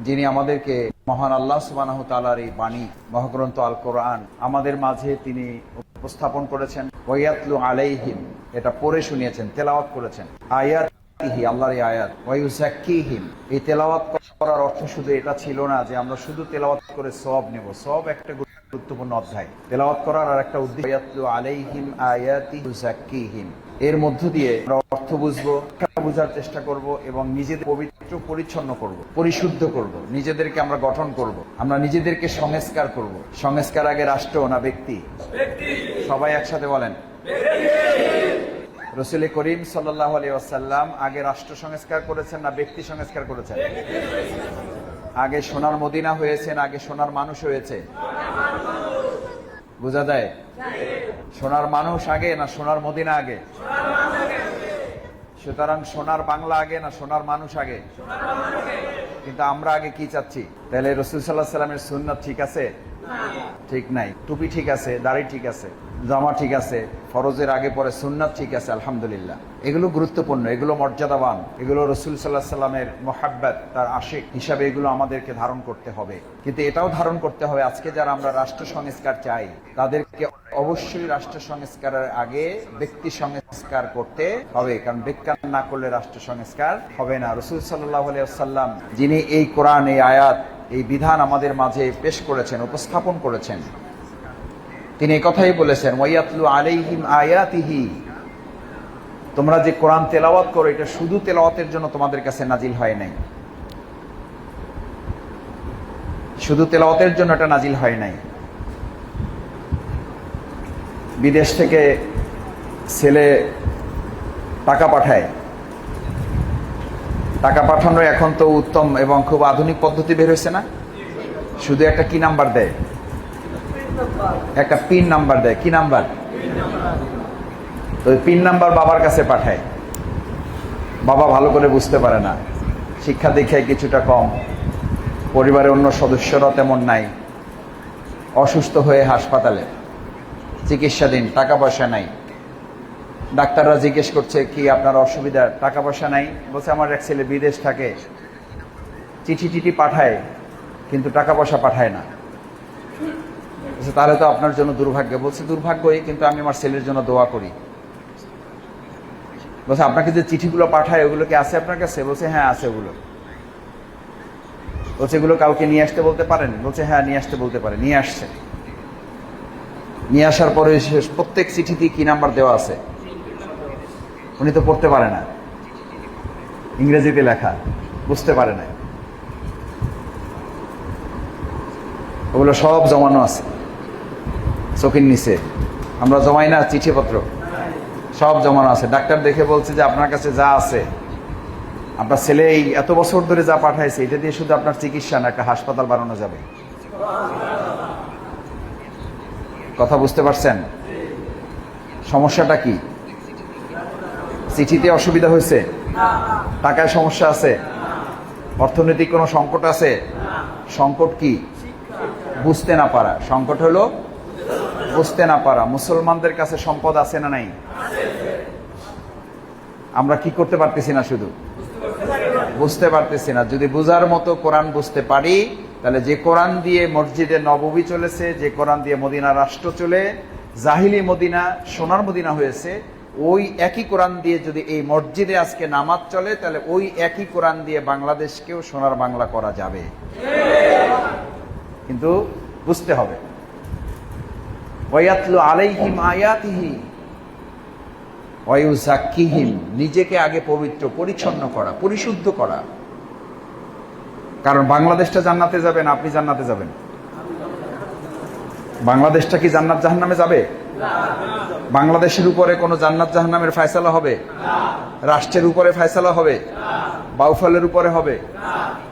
যিনি আমাদেরকে মহান আল্লাহ তাআলার এই বাণী, মহাগ্রন্থ আল কোরআন আমাদের মাঝে তিনি উপস্থাপন করেছেন। আলাইহিম, এটা পড়ে শুনিয়েছেন, তেলাওয়াত করেছেন। আয়াত আল্লাহর আয়াত। এই তেলাওয়াত করার অর্থ শুধু এটা ছিল না যে আমরা শুধু তেলাওয়াত করে সব নেব। সব একটা গুরুত্বপূর্ণ অধ্যায়। তেলাওয়াত করার আর একটা উদ্দেশ্য আলাইহিম আয়াতি এর মধ্য দিয়ে আমরা অর্থ বুঝব। বোঝার চেষ্টা করব এবং নিজেদের পবিত্র পরিচ্ছন্ন করব পরিশুদ্ধ করব নিজেদেরকে আমরা গঠন করব আমরা নিজেদেরকে সংস্কার করব। সংস্কার আগে রাষ্ট্র না ব্যক্তি? সবাই একসাথে বলেন। রসুল করিম সাল্লাহ আলী আসাল্লাম আগে রাষ্ট্র সংস্কার করেছেন না ব্যক্তি সংস্কার করেছেন? আগে সোনার মদিনা হয়েছেন আগে সোনার মানুষ হয়েছে? বোঝা যায়? সোনার মানুষ আগে না সোনার মদিনা আগে। সুতরাং সোনার বাংলা আগে না সোনার মানুষ আগে? কিন্তু আমরা আগে কি চাচ্ছি? তাহলে রসুল সাল্লাহ সাল্লামের সুন্নাত ঠিক আছে? ঠিক নাই। টুপি ঠিক আছে, দাড়ি ঠিক আছে, জামা ঠিক আছে, ফরজের আগে পরে সুন্নাত ঠিক আছে, আলহামদুলিল্লাহ। এগুলো গুরুত্বপূর্ণ, এগুলো মর্যাদাবান, এগুলো রসুল সাল্লাহ সাল্লামের মোহাব্বত, তার আশিক হিসাবে এগুলো আমাদেরকে ধারণ করতে হবে। কিন্তু এটাও ধারণ করতে হবে, আজকে যারা আমরা রাষ্ট্র সংস্কার চাই, তাদেরকে অবশ্যই রাষ্ট্র সংস্কারের আগে ব্যক্তি সংস্কার করতে হবে, কারণ বিজ্ঞান না করলে রাষ্ট্র সংস্কার হবে না। রসুল সাল্লাহ সাল্লাম যিনি এই কোরআন, এই আয়াত, এই বিধান আমাদের মাঝে পেশ করেছেন, উপস্থাপন করেছেন, তিনি কথাই বলেছেন, ওয়াইয়াতলু আলাইহিম আয়াতিহি তোমরা যে কোরআন তেলাওয়াত করো, এটা শুধু তেলাওয়াতের জন্য তোমাদের কাছে নাজিল হয় নাই। শুধু তেলাওয়াতের জন্য এটা নাজিল হয় নাই। বিদেশ থেকে ছেলে টাকা পাঠায়। টাকা পাঠানো এখন তো উত্তম এবং খুব আধুনিক পদ্ধতি বের হয়েছে না? শুধু একটা কি নাম্বার দেয়? একটা পিন নাম্বার দেয়। কি নাম্বার? তো পিন নাম্বার বাবার কাছে পাঠায়। বাবা ভালো করে বুঝতে পারে না। শিক্ষা দীক্ষায় কিছুটা কম। পরিবারের অন্য সদস্যরা তেমন নাই। অসুস্থ হয়ে হাসপাতালে। চিকিৎসাধীন, টাকা পয়সা নাই। ডাক্তাররা জিজ্ঞেস করছে, কি আপনার অসুবিধা? টাকা পয়সা নাই? বলছে, আমার এক ছেলে বিদেশ থাকে। চিঠি চিঠি পাঠায়, কিন্তু টাকা পয়সা পাঠায় না। তাহলে তো আপনার জন্য দুর্ভাগ্য। বলছে, দুর্ভাগ্যই, কিন্তু আমি আমার ছেলের জন্য দোয়া করি। বলছে, আপনাকে যে চিঠিগুলো পাঠায় ওগুলো কি আছে আপনার কাছে? বলছে হ্যাঁ আছে ওগুলো। বলছে, এগুলো কাউকে নিয়ে আসতে বলতে পারেন? বলছে হ্যাঁ নিয়ে আসতে বলতে পারে। নিয়ে আসছে। নিয়ে আসার পরে প্রত্যেক চিঠিতে কি নাম্বার দেওয়া আছে? উনি তো পড়তে পারে না। ইংরেজিতে লেখা, বুঝতে পারে না। ওগুলো সব জমানো আছে, চোখের নিচে। আমরা জমাই না চিঠিপত্র। সব জমানো আছে। ডাক্তার দেখে বলছে যে আপনার কাছে যা আছে, আপনার ছেলে এই এত বছর ধরে যা পাঠাইছে, এটা দিয়ে শুধু আপনার চিকিৎসা না, একটা হাসপাতাল বানানো যাবে। কথা বুঝতে পারছেন? সমস্যাটা কি? চিঠিতে অসুবিধা হয়েছে? টাকায় সমস্যা আছে? অর্থনৈতিক কোনো সংকট আছে? সংকট কি? বুঝতে না পারা। সংকট হলো বুঝতে না পারা, মুসলমানদের কাছে সম্পদ আছে না নাই? আমরা কি করতে পারতেছি না শুধু? বুঝতে পারতেছি না। যদি বুঝার মতো কোরআন বুঝতে পারি, তাহলে যে কোরআন দিয়ে মসজিদে নববী চলেছে, যে কোরআন দিয়ে মদিনা রাষ্ট্র চলে, জাহিলি মদিনা, সোনার মদিনা হয়েছে, ওই একই কোরআন দিয়ে যদি এই মসজিদে আজকে নামাজ চলে, তাহলে ওই একই কোরআন দিয়ে বাংলাদেশকেও সোনার বাংলা করা যাবে। কিন্তু বুঝতে হবে। ওয়ায়াতলু আলাইহিম আয়াতিহি ওয়ায়ুজাক্কিহিম নিজেকে আগে পবিত্র, পরিচ্ছন্ন করা, পরিশুদ্ধ করা। কারণ বাংলাদেশটা জান্নাতে যাবেন আপনি জান্নাতে যাবেন। বাংলাদেশটা কি জান্নাত জাহান্নামে যাবে? বাংলাদেশের উপরে কোনো জান্নাত জাহান্নামের ফয়সালা হবে? রাষ্ট্রের উপরে ফয়সালা হবে? বাউফলের উপরে হবে?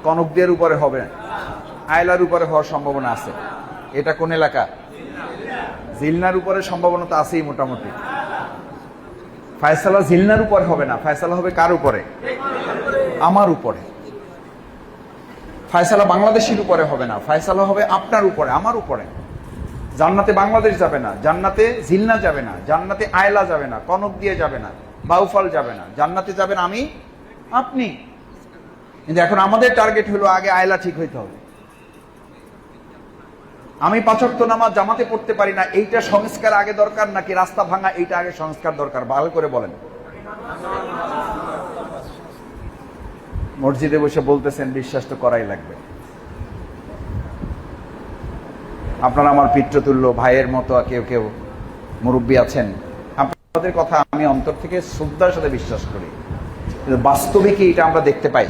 কনকদের উপরে হবে? আয়লার উপরে হওয়ার সম্ভাবনা আছে। এটা কোন এলাকা? জিলনার উপরে সম্ভাবনা তো আছেই মোটামুটি। ফায়সালা জিলনার উপর হবে না। ফায়সালা হবে কার উপরে? আমার উপরে। ফায়সালা বাংলাদেশের উপরে হবে না। ফায়সালা হবে আপনার উপরে, আমার উপরে। জান্নাতে বাংলাদেশ যাবে না, জান্নাতে জিলনা যাবে না, জান্নাতে আয়লা যাবে না, কনক দিয়ে যাবে না, বাউফল যাবে না। জান্নাতে যাবেন আমি, আপনি। কিন্তু এখন আমাদের টার্গেট হলো আগে আয়লা ঠিক হইতে হবে। আমি পাচক্ত নামাজ জামাতে পড়তে পারি না, এইটা সংস্কার আগে দরকার নাকি রাস্তা ভাঙা, এইটা আগে সংস্কার দরকার? ভালো করে বলেন। মসজিদে বসে বলতেছেন, বিশ্বাস তো করাই লাগবে। আপনারা আমার পিতৃতুল্য ভাইয়ের মতো কেউ কেউ মুরব্বী আছেন। আপনাদের কথা আমি অন্তর থেকে শ্রদ্ধার সাথে বিশ্বাস করি। কিন্তু বাস্তবে কি এটা আমরা দেখতে পাই?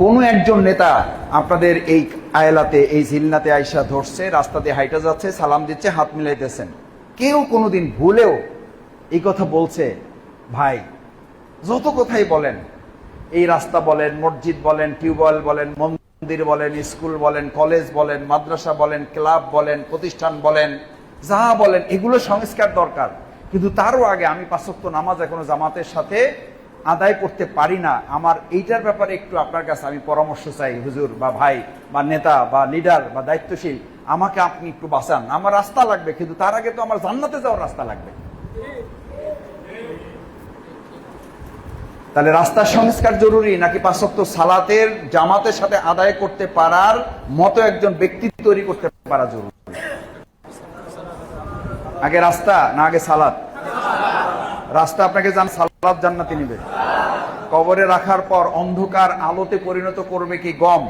কোন একজন নেতা আপনাদের এই আয়লাতে এই জিল্লাতে আইসা ধরছে রাস্তা দিয়ে হাইটা যাচ্ছে, সালাম দিচ্ছে, হাত মিলাইতেছেন। কেউ কোনোদিন ভুলেও এই কথা বলছে, ভাই, যত কথাই বলেন, এই রাস্তা বলেন, মসজিদ বলেন, টিউবওয়েল বলেন, মন্দির বলেন, স্কুল বলেন, কলেজ বলেন, মাদ্রাসা বলেন, ক্লাব বলেন, প্রতিষ্ঠান বলেন, যা বলেন, এগুলো সংস্কার দরকার। কিন্তু তারও আগে আমি পাঁচক্ত নামাজ এখনও জামাতের সাথে আদায় করতে পারি না, আমার এইটার ব্যাপারে একটু আপনার কাছে আমি পরামর্শ চাই, হুজুর বা ভাই বা নেতা বা লিডার বা দায়িত্বশীল, আমাকে আপনি একটু বাঁচান। আমার রাস্তা লাগবে, কিন্তু তার আগে তো আমার জান্নাতে যাওয়ার রাস্তা লাগবে। তাহলে রাস্তার সংস্কার জরুরি, নাকি পাঁচক্ত সালাতের জামাতের সাথে আদায় করতে পারার মতো একজন ব্যক্তি তৈরি করতে পারা জরুরি? আগে রাস্তা, না আগে সালাত? রাস্তা, আপনাকে জান সালাত জান্নাতি নিবে। কবরে রাখার পর অন্ধকার আলোতে পরিণত করবে কি গম?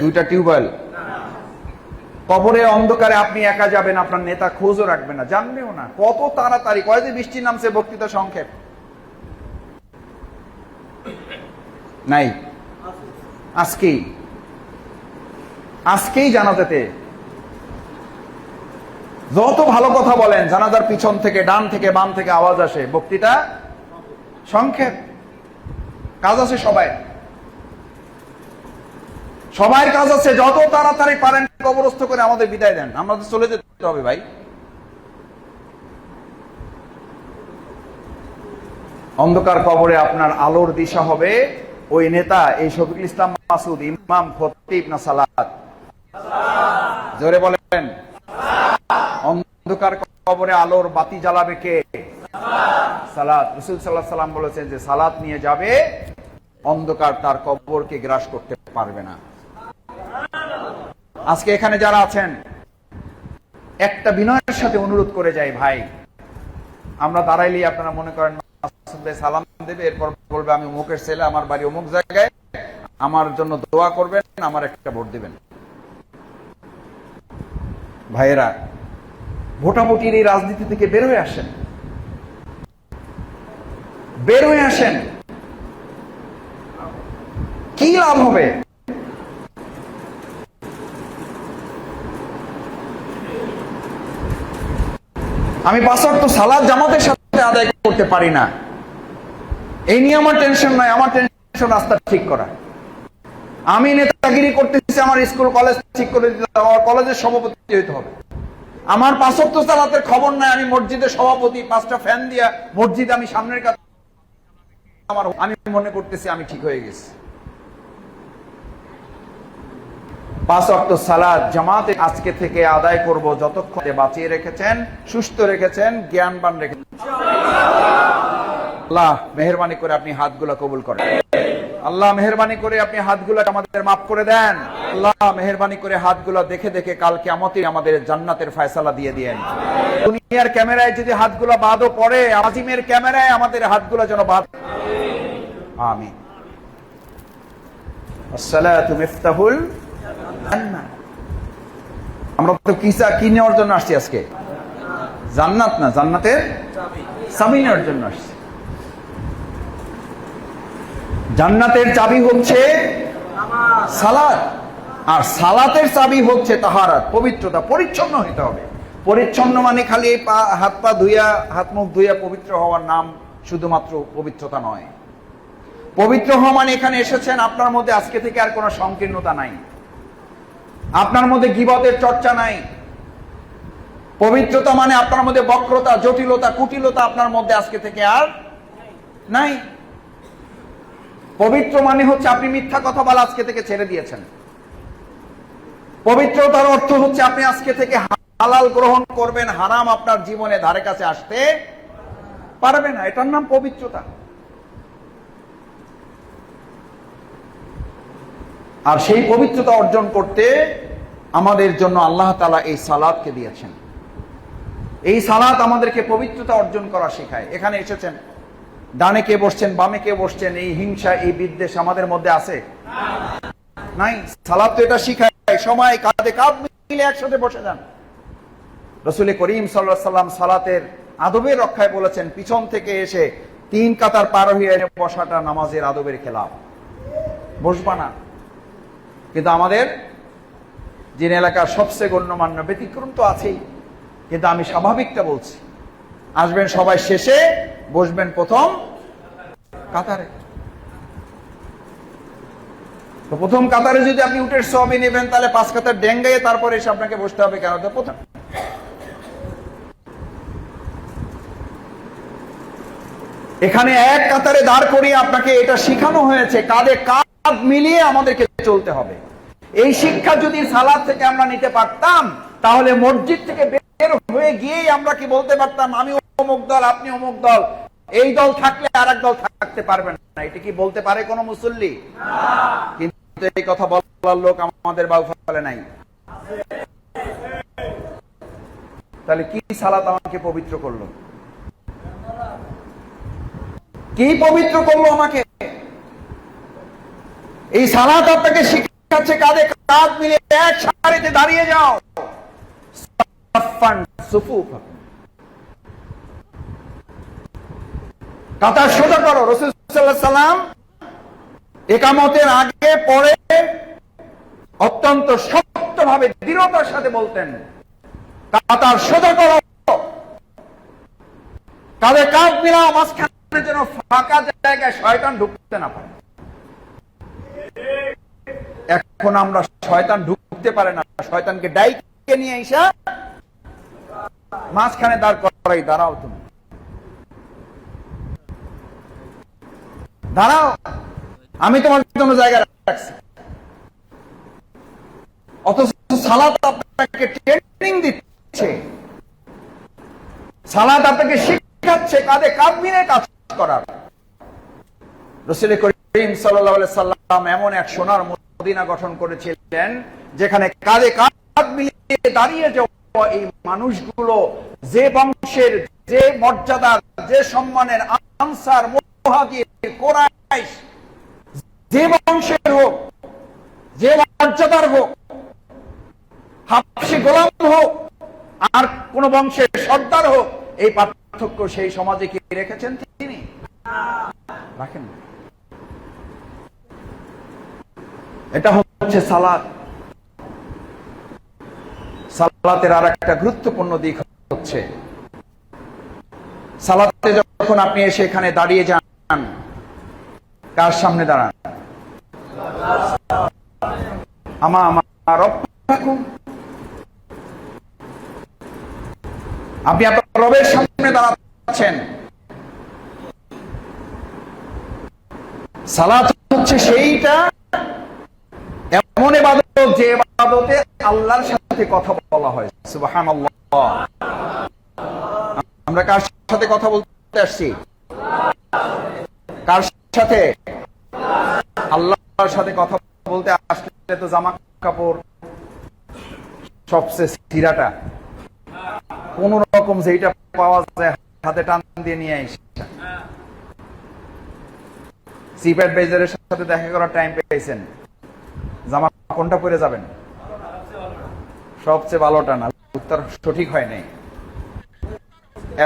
দুইটা টিউবওয়েল কবরে অন্ধকারে আপনি একা যাবেন, আপনার নেতা খোঁজও রাখবে না। জানবেও না। কত তাড়াতাড়ি। কয় যে বৃষ্টি নামছে বক্তৃতা সংক্ষেপ। নাই। আজকেই। আজকেই জানাজাতে যত ভালো কথা বলেন, জানাজার পিছন থেকে, ডান থেকে, বাম থেকে আওয়াজ আসে, বক্তৃতা সংক্ষেপ। কাজ আছে সবাই। সবাই কাজ আছে, যত তাড়াতাড়ি পারেন কবরস্থ করে আমাদের বিদায় দেন। আমাদের চলে যেতে হবে ভাই। অন্ধকার কবরে আপনার আলোর দিশা হবে। ওই নেতা, এই শফিকুল ইসলাম মাসুদ ইমাম খতিব না সালাত? জোরে বলেন। অন্ধকার কবরে আলোর বাতি জ্বালাবে কে? সালাত। রসুল সাল্লাহ সাল্লাম বলেছেন যে সালাত নিয়ে যাবে, অন্ধকার তার কবরকে গ্রাস করতে পারবে না। আজকে এখানে যারা আছেন, একটা বিনয়ের সাথে অনুরোধ করে যাই ভাই। আমরা দাঁড়াইলে, আপনারা মনে করেন সালাম দেবে, এরপর বলবে, আমি অমুকের ছেলে, আমার বাড়ি অমুক জায়গায়। আমার জন্য দোয়া করবেন, আমার একটা ভোট দিবেন। ভাইয়েরা ভোটাভুটির এই রাজনীতি থেকে বের হয়ে আসেন। বের হয়ে আসেন। কি লাভ হবে? আমি পাঁচক্ত সালাদ জামাতের সাথে আদায় করতে পারি না। এই নিয়ে আমার টেনশন নয় আমার টেনশন রাস্তা ঠিক করা। আমি নেতাগিরি করতেছি, আমার স্কুল, কলেজ ঠিক করে দিতে আমার কলেজের সভাপতি হইতে হবে। আমার পাঁচক্ত সালাতের খবর নাই, আমি মসজিদের সভাপতি, পাঁচটা ফ্যান দিয়া মসজিদ আমি সামনের কাছে আমার আমি মনে করতেছি আমি ঠিক হয়ে গেছি। পাঁচ অক্ট সালাদ জামাতে আজকে থেকে আদায় করব যতক্ষণ বাঁচিয়ে রেখেছেন, সুস্থ রেখেছেন, জ্ঞানবান রেখেছেন। আল্লাহ, মেহরবানি করে আপনি হাতগুলো কবুল করেন। আল্লাহ মেহরবানি করে আপনি হাতগুলো আমাদের মাফ করে দেন। আল্লাহ মেহরবানি করে হাতগুলো দেখে দেখে কালকে আমতে আমাদের জান্নাতের ফয়সালা দিয়ে দিয়েন। দুনিয়ার ক্যামেরায় যদি হাতগুলো বাদও পড়ে, আজিমের ক্যামেরায় আমাদের হাতগুলো যেন বাদ জান্নাত। আমরা তো কিসা কি নেওয়ার জন্য আসছি আজকে? জান্নাত না, জান্নাতের নেওয়ার জন্য আসছি। জান্নাতের চাবি হচ্ছে সালাত। আর সালাতের চাবি হচ্ছে তাহারাত, পবিত্রতা, পরিচ্ছন্ন হইতে হবে। পরিচ্ছন্ন মানে খালি পা, হাত পা ধুইয়া, হাত মুখ ধুইয়া পবিত্র হওয়ার নাম শুধুমাত্র পবিত্রতা নয়। পবিত্র হওয়া মানে এখানে এসেছেন, আপনার মধ্যে আজকে থেকে আর কোনো সংকীর্ণতা নাই। আপনার মধ্যে গিবতের চর্চা নাই। পবিত্রতা মানে আপনার মধ্যে বক্রতা, জটিলতা, কুটিলতা আপনার মধ্যে আজকে থেকে আর নাই। পবিত্র মানে হচ্ছে আপনি মিথ্যা কথা বলা আজকে থেকে ছেড়ে দিয়েছেন। পবিত্রতার অর্থ হচ্ছে আপনি আজকে থেকে হালাল গ্রহণ করবেন, হারাম আপনার জীবনে ধারে কাছে আসতে পারবে না। এটার নাম পবিত্রতা। আর সেই পবিত্রতা অর্জন করতে আমাদের জন্য আল্লাহ তালা এই সালাদকে দিয়েছেন। এই সালাত আমাদেরকে পবিত্রতা অর্জন করা শেখায়। এখানে এসেছেন ডানে কে বসছেন, বামে কে বসছেন, এই হিংসা, এই বিদ্বেষ আমাদের মধ্যে আছে? নাই, সালাদ তো এটা শিখায়, সময়, কাঁধে কাঁধ মিলে একসাথে বসে যান। রসুল করিম সাল্লাম সালাতের আদবের রক্ষায় বলেছেন, পিছন থেকে এসে তিন কাতার পার হয়ে বসাটা নামাজের আদবের খেলাফ। বসবা না। কিন্তু আমাদের যিনি এলাকার সবচেয়ে গণ্যমান্য ব্যতিক্রম তো আছেই। কিন্তু আমি স্বাভাবিকটা বলছি আসবেন সবাই শেষে, বসবেন প্রথম কাতারে। তো প্রথম কাতারে যদি আপনি উঠের সবই নেবেন, তাহলে পাঁচ কাতার ডেঙ্গাইয়ে তারপরে এসে আপনাকে বসতে হবে কেন? প্রথম এখানে এক কাতারে দাঁড় করিয়ে আপনাকে এটা শিখানো হয়েছে, কাঁধে কাঁধ মিলিয়ে আমাদেরকে চলতে হবে। এই শিক্ষা যদি সালাদ থেকে আমরা নিতে পারতাম, তাহলে মসজিদ থেকে হয়ে গিয়েই আমরা কি বলতে পারতাম, আমি অমুক দল, আপনি অমুক দল। এই দল থাকলে আর দল থাকতে পারবেন না। এটা কি বলতে পারে কোনো মুসল্লি? কিন্তু এই কথা বলার লোক আমাদের বাউফালে নাই। তাহলে কি সালাত আমাকে পবিত্র করল? কি পবিত্র করল আমাকে? এই সালাত আপনাকে শিখাচ্ছে কাঁধে কাঁধ মিলে এক সারিতে দাঁড়িয়ে যাও। সাফান সুফুফা। কাতার সোজা করো রসুল সাল্লাম একামতের আগে, পরে অত্যন্ত শক্তভাবে দৃঢ়তার সাথে বলতেন কাতার সোজা করো তাদের কাঁধ মিলাও মাঝখানে যেন ফাঁকা জায়গায় শয়তান ঢুকতে না পারে এখন আমরা শয়তান ঢুকতে পারে না, শয়তানকে ডাইকে নিয়ে এসা মাঝখানে দাঁড় করাই, দাঁড়াও তুমি। দাঁড়াও, আমি তোমার জন্য জায়গা রাখছি। অথচ সালাত আপনাকে ট্রেনিং দিচ্ছে। সালাত আপনাকে শিখাচ্ছে কাঁধে কাঁধ মিলে কাজ করার। করিম সাল্লাহ সাল্লাম এমন এক সোনার মদিনা গঠন করেছিলেন, যেখানে কাঁধে কাঁধ মিলিয়ে দাঁড়িয়ে যাওয়া এই মানুষগুলো যে বংশের যে মর্যাদার, যে সম্মানের আনসার যে বংশের হোক, যে মর্যাদার হোক, হাফসি গোলাম হোক, আর কোন বংশের সর্দার হোক, এই পার্থক্য সেই সমাজে কি রেখেছেন তিনি? রাখেন। এটা হচ্ছে সালাত। সালাতের আর একটা গুরুত্বপূর্ণ দিক হচ্ছে, সালাতে যখন আপনি এসে এখানে দাঁড়িয়ে যান, কার সামনে দাঁড়ান? আমা আমার আপনি আপনার রবের সামনে দাঁড়াচ্ছেন। সালাত হচ্ছে সেইটা এমন এবাদত যে এবাদতে আল্লাহর সাথে কথা বলা হয়। সুবাহান আমরা কার সাথে কথা বলতে আসছি? কার সাথে? আল্লাহর সাথে কথা বলতে আসলে তো জামা কাপড় সবচেয়ে সিরাটা কোন রকম যেটা পাওয়া যায়, হাতে টান দিয়ে নিয়ে আসে সিপ্যাট বেজারের সাথে দেখা করার টাইম পেয়েছেন। জামা কোনটা পরে যাবেন? সবচেয়ে ভালোটা না, উত্তর সঠিক হয় নাই।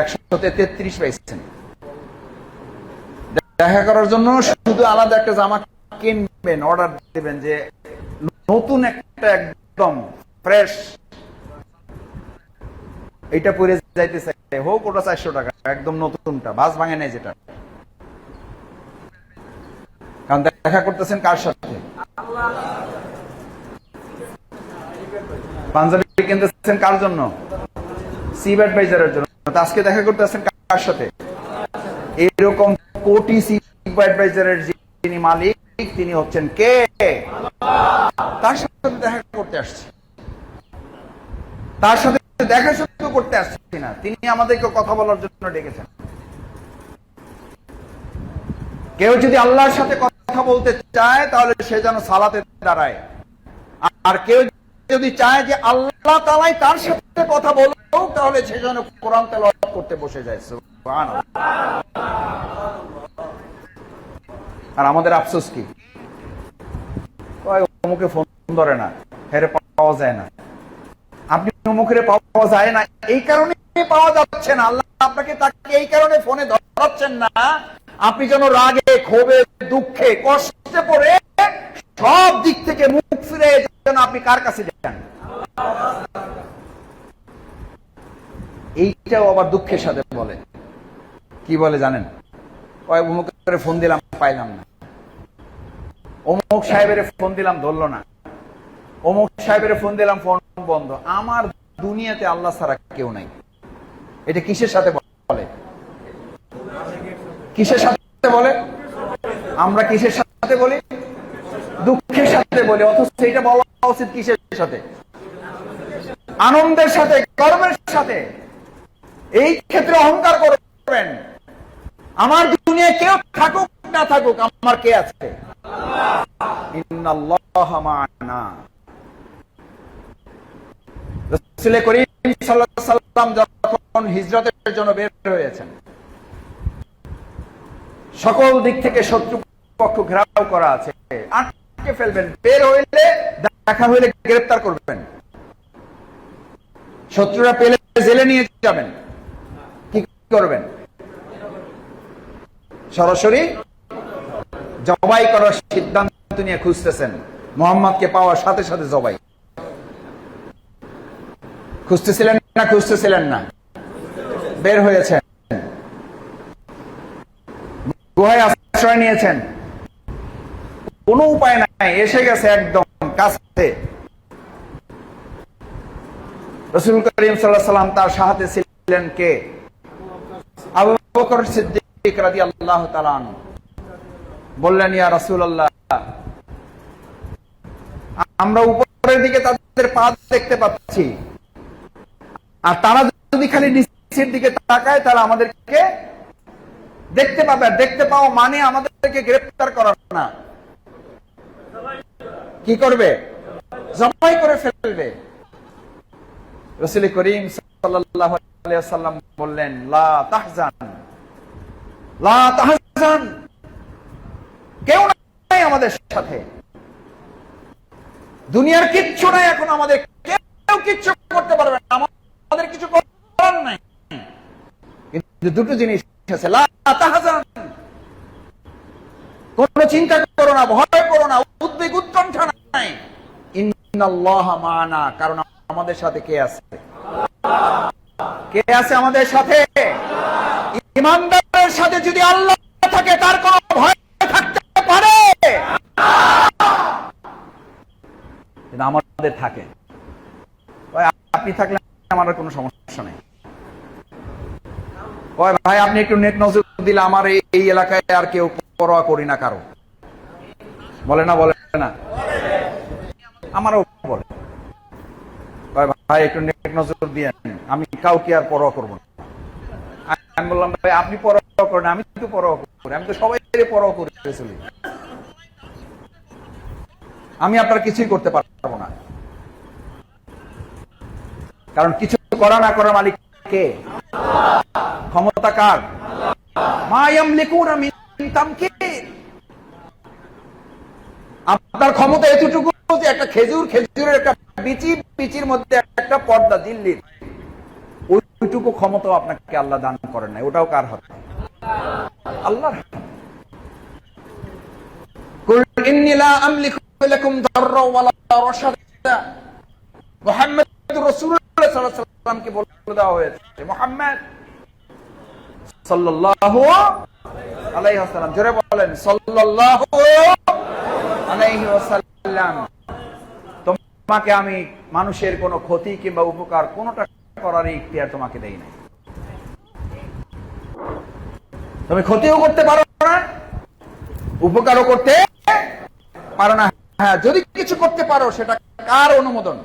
একশোতে তেত্রিশ পাইছেন। দেখা করার জন্য শুধু আলাদা একটা জামা কিনবেন, অর্ডার দেবেন যে নতুন একটা একদম ফ্রেশ। এটা পরে যাইতে চাই হোক, ওটা চারশো টাকা, একদম নতুনটা, বাস ভাঙে নাই যেটা। কারণ দেখা করতেছেন কার সাথে? পাঞ্জাবি কিনতেছেন কার জন্য? সিভ অ্যাডভাইজারের জন্য। আজকে দেখা কার সাথে? এরকম কোটি অ্যাডভাইজারের যিনি মালিক, তিনি হচ্ছেন কে? তার সাথে দেখা করতে আসছে। তার সাথে দেখা করতে আসছি না। তিনি আমাদেরকে কথা বলার জন্য ডেকেছেন। কেউ যদি আল্লাহর সাথে কথা বলতে চায়, তাহলে সে যেন সালাতে দাঁড়ায়। আর কেউ যদি চায় যে আল্লাহ তালাই তার সাথে কথা বলুক, তাহলে সে যেন কোরআন তেলাওয়াত করতে বসে যায়। আর আমাদের আফসোস কি? অমুকে ফোন ধরে না, হেরে পাওয়া যায় না। আপনি পাওয়া যায় না, এই কারণে পাওয়া যাচ্ছে না। আল্লাহ আপনাকে তাকে এই কারণে ফোনে ধরাচ্ছেন না। আপনি যেন রাগে, ক্ষোভে, দুঃখে, কষ্টে পড়ে সব দিক থেকে মুখ ফিরে যেন আপনি কার কাছে যান? এইটাও আবার দুঃখের সাথে বলে। কি বলে জানেন? অমুক করে ফোন দিলাম, পাইলাম না। অমুক সাহেবের ফোন দিলাম, ধরলো না। অমুক সাহেবের ফোন দিলাম, ফোন বন্ধ। আমার দুনিয়াতে আল্লাহ ছাড়া কেউ নাই। এটা কিসের সাথে বলে? কিসের সাথে বলে? আমরা কিসের সাথে বলি? দুঃখের সাথে বলি, অথচ এটা বলা উচিত কিসের সাথে? আনন্দের সাথে গর্বের সাথে। এই ক্ষেত্রে অহংকার করবেন। আমার দুনিয়ায় কেউ থাকুক, না থাকুক, আমার কে আছে? যখন হিজরতের জন্য বের হয়েছেন, সকল দিক থেকে শত্রু পক্ষ ঘেরাও করা আছে। আটকে ফেলবেন। বের হইলে, দেখা হইলে গ্রেফতার করবেন। শত্রুরা পেলে জেলে নিয়ে যাবেন। কি করবেন? সরাসরি জবাই করার সিদ্ধান্ত নিয়ে খুঁজতেছেন। মোহাম্মদকে পাওয়ার সাথে সাথে জবাই। খুঁজতেছিলেন না খুঁজতেছিলেন না। বের হয়েছেন। গুহায় আশ্রয় নিয়েছেন। কোনো উপায় নাই, এসে গেছে একদম কাছে। রসুল করিম সাল্লাম তার সাহায্যে ছিলেন কে? সিদ্দিক রাদিয়াল্লাহু তাআলা আনহু। বললেন, ইয়া রাসূলুল্লাহ, আমরা উপরের দিকে তাদের পা দেখতে পাচ্ছি। আর তারা যদি খালি নিচের দিকে তাকায়, তাহলে আমাদেরকে দেখতে পাবে। দেখতে পাওয়া মানে আমাদেরকে গ্রেফতার করা না। কি করবে? জবাই করে ফেলবে। রসুল করিম ওয়াসাল্লাম বললেন, লা তাহজান লা তাহজান, কেউ নাই আমাদের সাথে। দুনিয়ার কিচ্ছু নাই এখন আমাদের। কেউ কিচ্ছু করতে পারবে না। আমাদের কিছু করার নাই। কিন্তু দুটো জিনিস আছে। লা তাহজান, কোন চিন্তা করো না, ভয় করো না। উদ্বেগ উৎকণ্ঠা মানা, কারণ আমাদের সাথে কে আছে? কে আছে আমাদের সাথে? ইমানদারের সাথে যদি আল্লাহ থাকে, তার কোন ভয় থাকতে পারে। আমাদের থাকে। আপনি থাকলে আমার কোনো সমস্যা নেই। ওই ভাই, আপনি একটু নেট নজর দিলে আমার এই এলাকায় আর কেউ পরোয়া করি না কারও। বলে না বলে না। আমারও বলে। ভাই, একটু নেট নজর দিয়ে আমি কাউকে আর পরোয়া করব আমি বললাম, ভাই, আপনি পরোয়া করেন, আমি তো পরোয়া করি। আমি তো সবাই পরোয়া করে চলি আমি আপনার কিছুই করতে পারব না। কারণ কিছু করা না করার মালিক কে? ক্ষমতা কার? মায়াম লিখুন আমি আপনার ক্ষমতা এতটুকু একটা খেজুর, খেজুরের একটা বিচি বিচির মধ্যে একটা পর্দা, দিল্লির। ওইটুকু ক্ষমতাও আপনাকে আল্লাহ দান করেন নাই, ওটাও কার হাতে? ওয়াসাল্লাম। জোরে বলেন, সাল্লাল্লাহু আলাইহি ওয়াসাল্লাম। তোমাকে আমি মানুষের কোনো ক্ষতি কিংবা উপকার কোনোটা করার ইখতিয়ার তোমাকে দেই নাই। তুমি ক্ষতিও করতে পারো না, উপকারও করতে পারো না। হ্যাঁ যদি কিছু করতে পারো, সেটা কার অনুমোদন?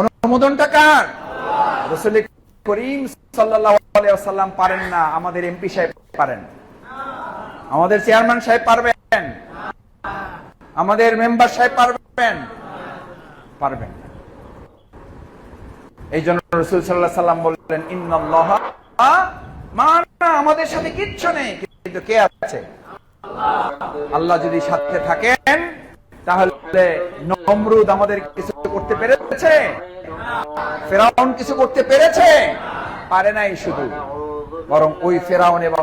অনুমোদনটা কার? রসুল করিম ওয়াসাল্লাম পারেন না, আমাদের এমপি সাহেব পারেন। আমাদের চেয়ারম্যান সাহেব পারবেন। আমাদের মেম্বার সাহেব পারবেন। পারবেন না। এই জন্য রসুল সাল্লাহ সাল্লাম বললেন, ইন্নাল্লাহ মানা, আমাদের সাথে কিচ্ছু নেই, কিন্তু কে আছে? আল্লাহ যদি সাথে থাকেন, তাহলে নমরুদ আমাদের কিছু করতে পেরেছে? ফেরাউন কিছু করতে পেরেছে? পারে নাই শুধু। বরং ওই ফেরাউন এবং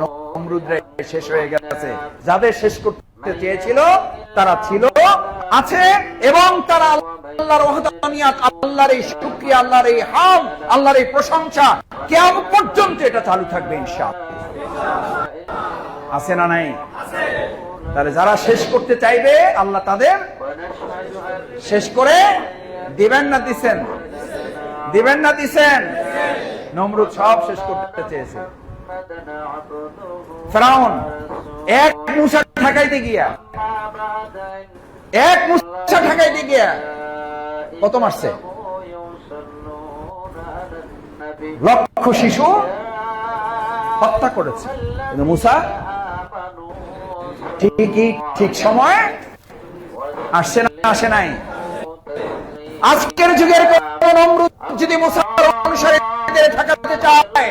নমরুদরা শেষ হয়ে গেছে। যাদের শেষ করতে চেয়েছিল, তারা ছিল আছে এবং তারা আল্লাহর ওয়াহদানিয়াত, আল্লাহর এই শুকরিয়া, আল্লাহর এই হাম, আল্লাহর এই প্রশংসা কিয়ামত পর্যন্ত এটা চালু থাকবে ইনশাআল্লাহ। আছে না নাই? তাহলে যারা শেষ করতে চাইবে, আল্লাহ তাদের শেষ করে দিবেন না দিছেন? দিবেন না দিছেন? নমরুদ সব শেষ করতে চেয়েছে। ফেরাউন, এক মুসা ঠেকাইতে গিয়া এক মুসা ঠেকাইতে গিয়া কত মারছে? লক্ষ শিশু হত্যা করেছে। মুসা ঠিকই ঠিক সময় আসছে না, আসে নাই। আজকের যুগের যদি মুসার অনুসারীদের ঠেকাতে চায়,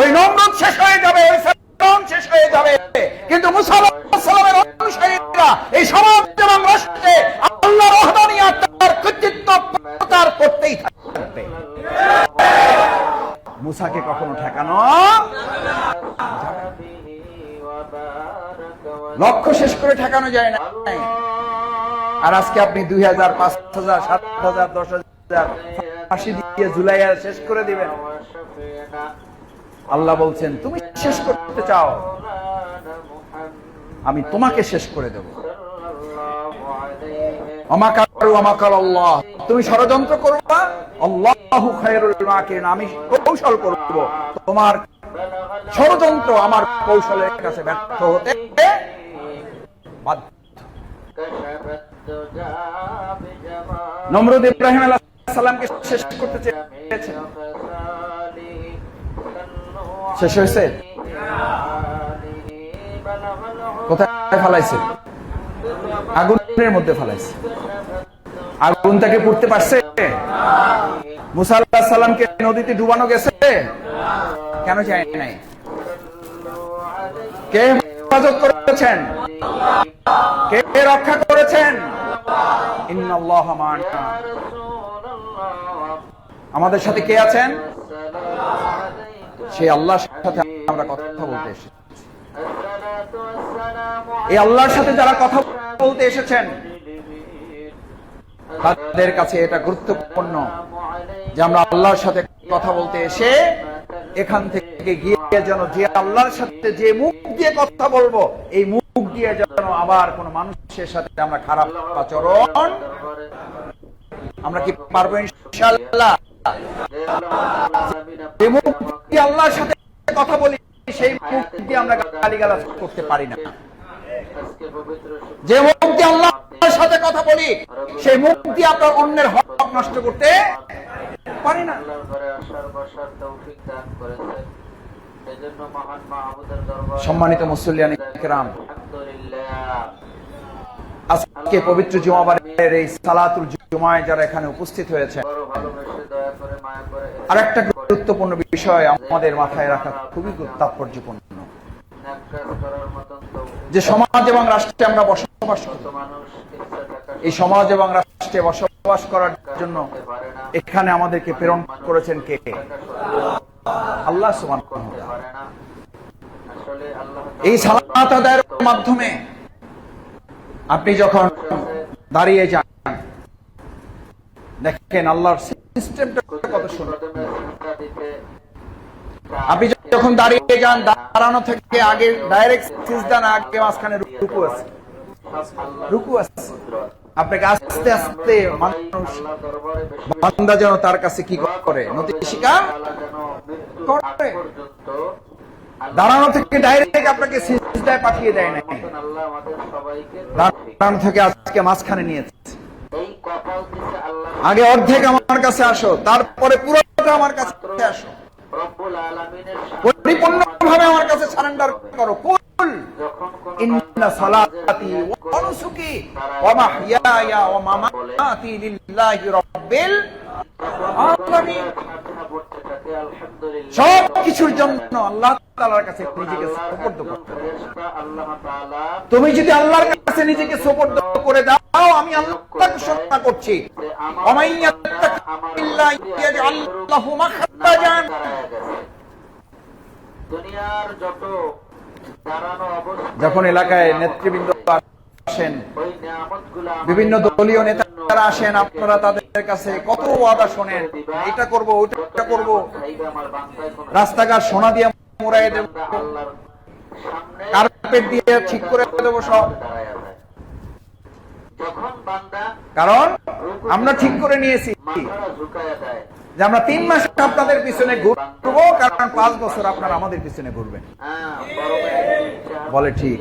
ওই নমরুদ শেষ হয়ে যাবে, ওই ফেরাউন শেষ হয়ে যাবে। কিন্তু মুসা আলাইহিস সালামের অনুসারীরা এই সমাজ এবং রাষ্ট্রে আল্লাহর ওয়াহদানিয়াত তার কর্তৃত্ব প্রচার করতেই থাকবে। মুসাকে কখনো ঠেকানো লক্ষ্য শেষ করে ঠেকানো যায় না। আর আজকে আপনি দুই হাজার, পাঁচ হাজার, সাত হাজার, দশ হাজার ফাঁসি দিয়ে জুলাই শেষ করে দিবেন। আল্লাহ বলছেন, তুমি শেষ করতে চাও। আমি তোমাকে শেষ করে দেব। তুমি ষড়যন্ত্র করবা আল্লাহু আমি কৌশল করব। তোমার ষড়যন্ত্র আমার কৌশলের কাছে ব্যর্থ হতে নমরুদ ইব্রাহিম আলাইহিস সালামকে শেষ করতে চেয়েছে। শেষ হয়েছে? কোথায় ফেলাইছে? আগুনের মধ্যে ফেলাইছে। আগুন তাকে পড়তে পারছে? মুসা আল্লাহ সাল্লামকে নদীতে ডুবানো গেছে? কেন নাই? কে হেফাজত করেছেন? কে রক্ষা করেছেন? আমাদের সাথে কে আছেন? সেই আল্লাহর সাথে আমরা কথা বলতে এসেছি। এই আল্লাহর সাথে যারা কথা বলতে এসেছেন, তাদের কাছে এটা গুরুত্বপূর্ণ যে আমরা আল্লাহর সাথে কথা বলতে এসে এখান থেকে গিয়ে যেন যে আল্লাহর সাথে যে মুখ দিয়ে কথা বলব, এই মুখ দিয়ে যেন আবার কোন মানুষের সাথে আমরা খারাপ আচরণ আমরা কি পারব ইনশাআল্লাহ? যে দিয়ে আল্লাহর সাথে কথা বলি, সেই দিয়ে আমরা করতে পারি না। যে দিয়ে আল্লাহর সাথে কথা বলি, সেই দিয়ে আপনার অন্যের হক নষ্ট করতে না। সম্মানিত মুসল্লিয়ান আজকে পবিত্র জুমাবারের এই সালাতুল জুমায় যারা এখানে উপস্থিত হয়েছে বড় ভালোবেসে দয়া করে মায়া করে আর একটা গুরুত্বপূর্ণ বিষয় আমাদের মাথায় রাখা খুবই তাৎপর্যপূর্ণ। যে সমাজ এবং রাষ্ট্রে আমরা বসবাস এই সমাজ এবং রাষ্ট্রে বসবাস করার জন্য এখানে আমাদেরকে প্রেরণ করেছেন কে? আল্লাহ এই সালাত আদায়ের মাধ্যমে আপনি যখন দাঁড়িয়ে যান, দেখেন আল্লাহর আপনি যখন দাঁড়িয়ে যান, দাঁড়ানো থেকে আগে ডাইরেক্ট আগে মাঝখানে রুকু আছে। রুকু আছে। আপনাকে আস্তে আস্তে মানুষ, বান্দা যেন তার কাছে কি করে করে। দাঁড়ানো থেকে ডাইরেক্ট আপনাকে সিজদায় পাঠিয়ে দেয় না মতন আল্লাহ আমাদের সবাইকে তৌফিক দাঁড়ানো থেকে আজকে মাঝখানে নিয়েছে এই কপাল দিছে আল্লাহ আগে অর্ধেক আমার কাছে আসো, তারপরে পুরোটা আমার কাছে আসো। পরিপূর্ণ ভাবে আমার কাছে সারেন্ডার করো। কুল ইন্না সালাতি ওয়া নুসুকি ওয়া মাহইয়ায়া ওয়া মামাতি লিল্লাহি রাব্বিল সব কিছুর জন্য আল্লাহ তাআলার কাছে নিজেকে সুপর্দ আল্লাহ তুমি যদি আল্লাহর কাছে নিজেকে সুপর্দ করে দাও আমি আল্লাহকে ঘোষণা করছি। যখন এলাকায় নেতৃবৃন্দ আসেন। বিভিন্ন দলীয় নেতারা আসেন, আপনারা তাদের কাছে কত ওয়াদা শোনেন? এটা করব, ওইটা করব। রাস্তাঘাট সোনা দিয়ে মোড়াই দেব। কার্পেট দিয়ে ঠিক করে দেবো সব। কারণ আমরা ঠিক করে নিয়েছি যে আমরা তিন মাস আপনাদের পিছনে ঘুরবো, কারণ পাঁচ বছর আপনারা আমাদের পিছনে ঘুরবেন। বলে ঠিক।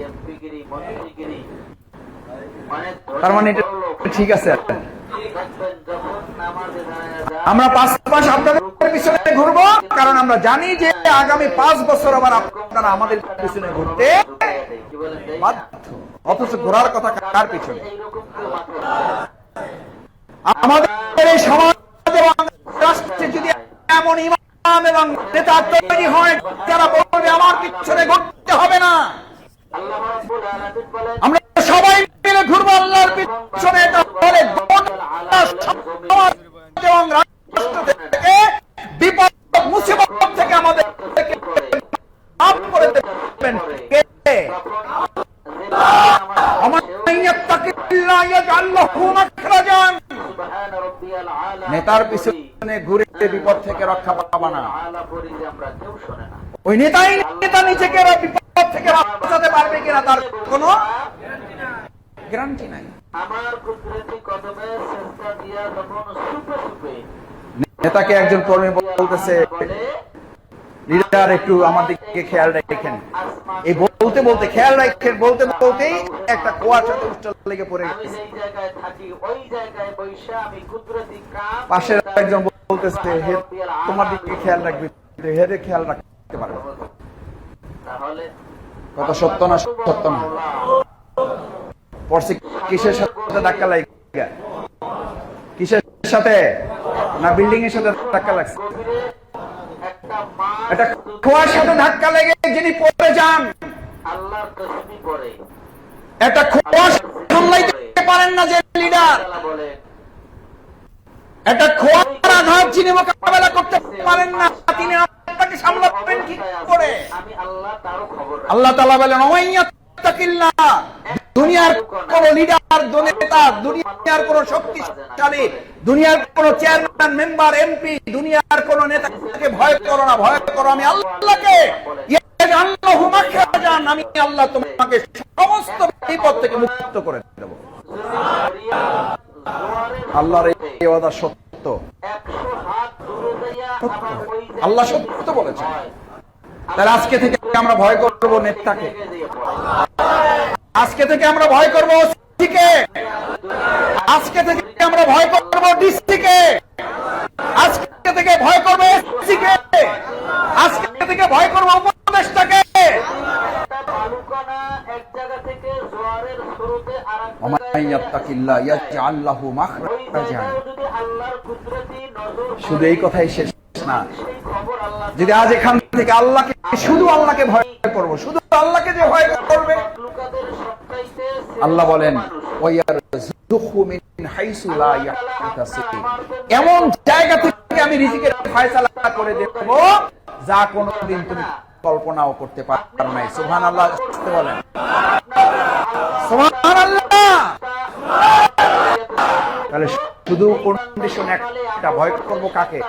মানে তার মানে এটা ঠিক আছে। আমরা পাঁচ মাস আপনাদের পিছনে ঘুরবো কারণ আমরা জানি যে আগামী পাঁচ বছর আবার আপনারা আমাদের পিছনে ঘুরতে অথচ ঘোরার কথা কার পিছনে? আমাদের এই সমাজ এবং রাষ্ট্রে যদি এমন ইমাম এবং নেতা তৈরি হয় যারা বলবে আমার পিছনে ঘুরতে হবে না। আমরা সবাই মিলে ঘুরবো আল্লাহর পিছনে তাহলে বিপদ মুসিবত থেকে আমাদের মাফ করে দেবেন কে নেতার পিছনে ঘুরে বিপদ থেকে রক্ষা পাবা না আলা পড়ি যে আমরা কেউ শোনে না ওই নেতাই নেতা নিজেকে বিপদ থেকে বাঁচাতে পারবে কিনা তার কোনো গ্যারান্টি নাই আমার কুদরতি কদমে সেজদা দিয়া যখন সুপে সুপে নেতাকে একজন কর্মী বলতেছে, লিডার, একটু আমার দিকে খেয়াল রাখেন। এই বলতে বলতে, খেয়াল রাখেন, বলতে বলতেই একটা কুয়াশা উষ্টা লেগে পড়ে গেছে। পাশের একজন বলতেছে, হে, তোমার দিকে খেয়াল রাখবি, কিন্তু হেরে খেয়াল রাখতে পারবে কত সত্য না সত্য না? পড়ছে, কিসের সাথে ধাক্কা লাগে কিসের সাথে? না বিল্ডিং এর সাথে ধাক্কা লাগছে। এটা খোয়ার সাথে ধাক্কা লেগে যিনি পড়ে যান খোয়া সামলাইতে পারেন না যে লিডার খোয়ার যিনি মোকাবেলা করতে পারেন না, তিনি আপনাকে সামলাবেন কি করে। আল্লাহ তালা বলেন দুনিয়ার কোন লিডার নেতা দুনিয়ার কোন শক্তিশালী দুনিয়ার কোন চেয়ারম্যান মেম্বার এমপি দুনিয়ার কোন নেতাকে ভয় করো না ভয় করো আমি আল্লাহকে আমি আল্লাহ তোমাকে সমস্ত বিপদ থেকে মুক্ত করে দেব। আল্লাহর এই ওয়াদা সত্য। আল্লাহ সত্য বলেছেন। তাহলে আজকে থেকে আমরা ভয় করব নেতাকে। আজকে থেকে আমরা ভয় করব ওসিকে। আজকে থেকে আমরা ভয় করব ডিসিকে। আজকে থেকে ভয় করব এসিকে আজকে থেকে ভয় করব পড়ে, শুধু এই কথাই শেষ না। যদি আজ এখান থেকে আল্লাহকে শুধু আল্লাহকে ভয় করব, শুধু আল্লাহকে যে ভয় করবে। আল্লাহ বলেন মিন এমন জায়গা থেকে আমি রিজিকের ফয়সালা করে দেব যা কোনোদিন তুমি কল্পনাও করতে পারো নাই। সুবহানাল্লাহ বলেন। সুবহানাল্লাহ! তাহলে শুধু কন্ডিশন একটা ভয় করব কাকে?